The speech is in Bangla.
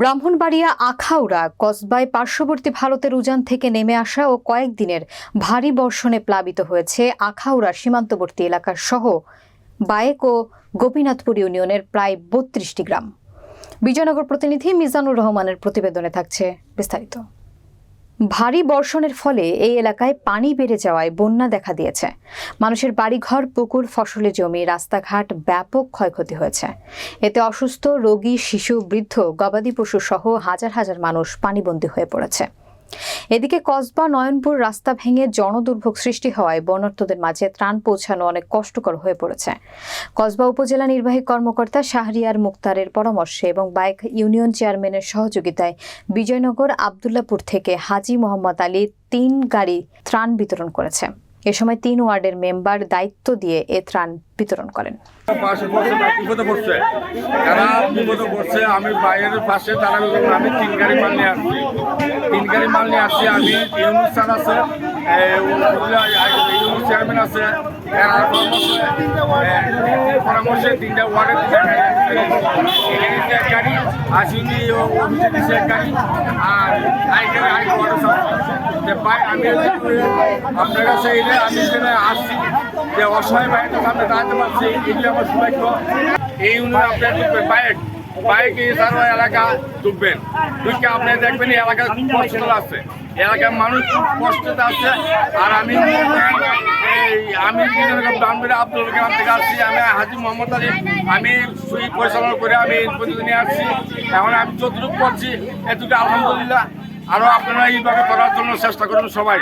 ব্রাহ্মণবাড়িয়া আখাউড়া কসবায় পার্শ্ববর্তী ভারতের উজান থেকে নেমে আসা ও কয়েকদিনের ভারী বর্ষণে প্লাবিত হয়েছে আখাউড়া সীমান্তবর্তী এলাকার সহ বায়েক ও গোপীনাথপুর ইউনিয়নের প্রায় বত্রিশটি গ্রাম। বিজয়নগর প্রতিনিধি মিজানুর রহমানের প্রতিবেদনে থাকছে বিস্তারিত। ভারী বর্ষণের ফলে এই এলাকায় পানি বেড়ে যাওয়ায় বন্যা দেখা দিয়েছে। মানুষের বাড়িঘর, পুকুর ফসলে জমি, রাস্তাঘাট ব্যাপক ক্ষয়ক্ষতি হয়েছে। এতে অসুস্থ, রোগী, শিশু, বৃদ্ধ, গবাদি পশু সহ হাজার হাজার মানুষ পানিবন্দী হয়ে পড়েছে। এদিকে কসবা, নয়নপুর রাস্তা ভেঙে জনদুর্ভোগ সৃষ্টি হওয়ায় বনার্থদের মাঝে ত্রাণ পৌঁছানো অনেক কষ্টকর হয়ে পড়েছে। কসবা উপজেলা নির্বাহী কর্মকর্তা শাহরিয়ার মুক্তারের পরামর্শে এবং বাইক ইউনিয়ন চেয়ারম্যানের সহযোগিতায় বিজয়নগর আবদুল্লাপুর থেকে হাজি মোহাম্মদ আলী তিন গাড়ি ত্রাণ বিতরণ করেছে। এ সময় তিন ওয়ার্ডের মেম্বার দায়িত্ব দিয়ে এ ত্রাণ বিতরণ করেন। আমি বাইরের পাশে তারা আমি তিন গাড়ি মাল নিয়ে আসছি। তিন গাড়ি মাল নিয়ে আসছি আমি ইউনুস আছে চেয়ারম্যান আছে পরামর্শে, তিনটা ওয়ার্ডের গাড়ি আসিনি গাড়ি আর সাথে ভাই আমি আপনার কাছে এলে আমি এখানে আসছি, যে অসহায় বাইরে সামনে দাঁড়াতে পারছি, এগুলো আমার সৌভাগ্য। এই উন্নয়ন আপনার ঢুকবেন বাইক বাইক সারা এলাকা ঢুকবেন। ঢুকে আপনি দেখবেন এই এলাকা খুব কষ্ট আছে। এলাকার মানুষ খুব কষ্টতে আছে। আর আমি আমি ব্রাহ্মণের আব্দুল কালাম থেকে আসছি, আমি হাজি মোহাম্মদ আলী। আমি সুই পরিচালনা করে আমি এই প্রতিদিনে আসছি। এখন আমি যতটুকু করছি এতটুকু আলহামদুলিল্লাহ। আরও আপনারা এইভাবে করার জন্য চেষ্টা করুন সবাই।